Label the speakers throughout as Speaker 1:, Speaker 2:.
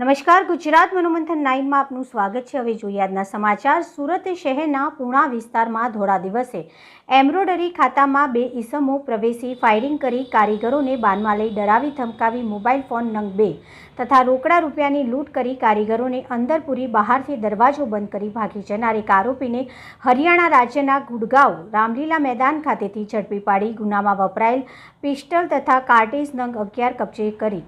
Speaker 1: નમસ્કાર, ગુજરાત મનોમંથન નાઇનમાં આપનું સ્વાગત છે. હવે જોઈએ આજના સમાચાર. સુરત શહેરના પૂણા વિસ્તારમાં ધોળા દિવસે એમ્બ્રોડરી ખાતામાં બે ઈસમો પ્રવેશી ફાયરિંગ કરી કારીગરોને બાનમાં લઈ ડરાવી ધમકાવી મોબાઈલ ફોન નંગ બે તથા રોકડા રૂપિયાની લૂંટ કરી કારીગરોને અંદર પૂરી બહારથી દરવાજો બંધ કરી ભાગી જનાર એક આરોપીને હરિયાણા રાજ્યના ગુડગાંવ રામલીલા મેદાન ખાતેથી ઝડપી પાડી ગુનામાં વપરાયેલ પિસ્ટલ તથા કાર્ટેજ નંગ અગિયાર કબજે કરી.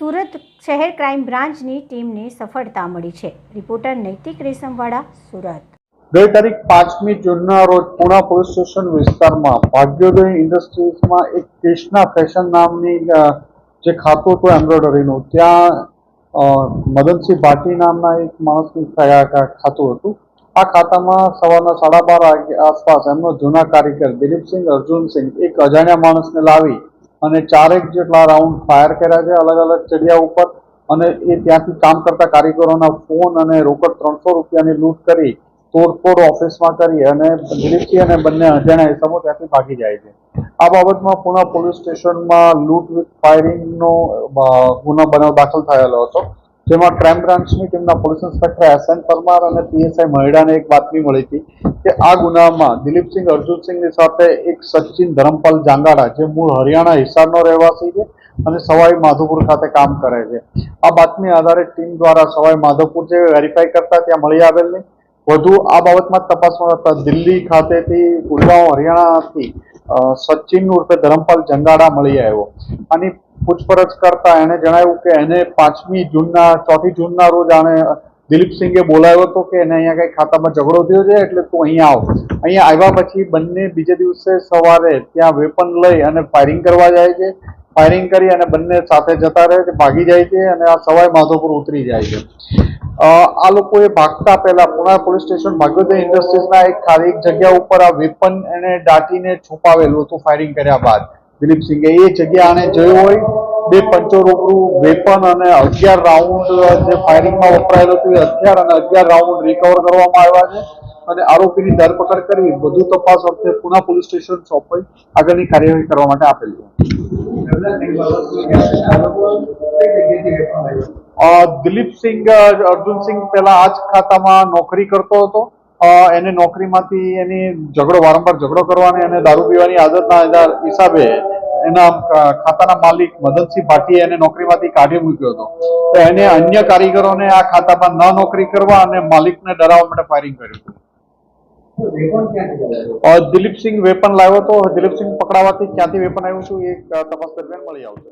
Speaker 1: સુરત શહેર ક્રાઇમ બ્રાન્ચની ટીમને સફળતા મળી છે. રિપોર્ટર નૈતિક રેશમવાળા, સુરત.
Speaker 2: ગઈ તારીખ પાંચમી જૂનના રોજ પુણા પોલીસ સ્ટેશન વિસ્તારમાં ભાગ્યોદય ઇન્ડસ્ટ્રીઝમાં એક કૃષ્ણા ફેશન નામની જે ખાતું હતું એમ્બ્રોઇડરીનું, ત્યાં મદનસિંહ ભાટી નામના એક માણસનું ખાતું હતું. આ ખાતામાં સવારના સાડા બાર આસપાસ એમનો જૂના કારીગર દિલીપસિંહ અર્જુનસિંહ, એક અજાણ્યા માણસને લાવી અને ચારેક જેટલા રાઉન્ડ ફાયર કર્યા છે, અલગ અલગ જગ્યા ઉપર. અને એ ત્યાંથી કામ કરતા કારીગરોના ફોન અને રોકડ ત્રણસો રૂપિયાની લૂંટ કરી, તોડફોડ ઓફિસમાં કરી અને દિલીપસિંહ અને બંને અજાણ્યા ઇસમો ત્યાંથી ભાગી જાય છે. આ બાબતમાં પુના પોલીસ સ્ટેશનમાં લૂંટ વિથ ફાયરિંગનો ગુનો બનાવ દાખલ થયેલો હતો. જેમાં ક્રાઇમ બ્રાન્ચની ટીમના પોલીસ ઇન્સ્પેક્ટર એસ પરમાર અને પીએસઆઈ મહેડાને એક બાતમી મળી હતી કે આ ગુનામાં દિલીપસિંહ અર્જુનસિંહની સાથે એક સચિન ધરમપાલ જાંગાડા, જે મૂળ હરિયાણા હિસારનો રહેવાસી છે અને સવાઈ માધોપુર ખાતે કામ કરે છે. આ બાતમી આધારે ટીમ દ્વારા સવાઈ માધોપુર જે વેરીફાઈ કરતા ત્યાં મળી આવેલ નહીં. વધુ આ બાબતમાં તપાસમાં દિલ્હી ખાતેથી, ગુડગાંવ, હરિયાણાથી સચિન ઉર્ફે ધરમપાલ જંગાડા મળી આવ્યો. આની પૂછપરછ કરતા એણે જણાવ્યું કે એને પાંચમી જૂનના, ચોથી જૂનના રોજ આણે દિલીપસિંહે બોલાવ્યો હતો કે એને અહીંયા કઈ ખાતામાં ઝઘડો થયો છે એટલે તું અહીંયા આવ. અહીંયા આવ્યા પછી બંને બીજે દિવસે સવારે ત્યાં વેપન લઈ અને ફાયરિંગ કરવા જાય છે. ફાયરિંગ કરી અને બંને સાથે જતા રહે છે, ભાગી જાય છે અને આ સવાઈ માધોપુર ઉતરી જાય છે. આ લોકોએ ભાગતા પહેલા પુણા પોલીસ સ્ટેશન ભાગ્યોદય ઇન્ડસ્ટ્રીઝના એક ખાલી જગ્યા ઉપર આ વેપન એને દાટીને છુપાવેલું હતું ફાયરિંગ કર્યા બાદ. દિલીપસિંહે એ જગ્યા આને જોયું હોય, બે પંચો રૂબરૂ વેપન અને અગિયાર રાઉન્ડ જે ફાયરિંગમાં વપરાયેલું હતું એ અગિયાર અને અગિયાર રાઉન્ડ રિકવર કરવામાં આવ્યા છે. અને આરોપીની ધરપકડ કરી વધુ તપાસ અર્થે પુના પોલીસ સ્ટેશન સોંપાઈ આગળની કાર્યવાહી કરવા માટે આપેલી દિલીપસિંહ, અર્જુનસિંહ પહેલા આ જ ખાતામાં નોકરી કરતો હતો. એને નોકરીમાંથી એની ઝઘડો, વારંવાર ઝઘડો કરવાની અને દારૂ પીવાની આદતના હિસાબે એના ખાતાના માલિક મદનસિંહ ભાટીએ એને નોકરીમાંથી કાઢી મૂક્યો હતો. તો એને અન્ય કારીગરોને આ ખાતામાં ન નોકરી કરવા અને માલિકને ડરાવવા માટે ફાયરિંગ કર્યું હતું. દિલીપસિંહ વેપન લાવ્યો હતો દિલીપસિંહ પકડાવાથી ક્યાંથી વેપન આવ્યું છું એ તપાસ દરમિયાન મળી આવશે.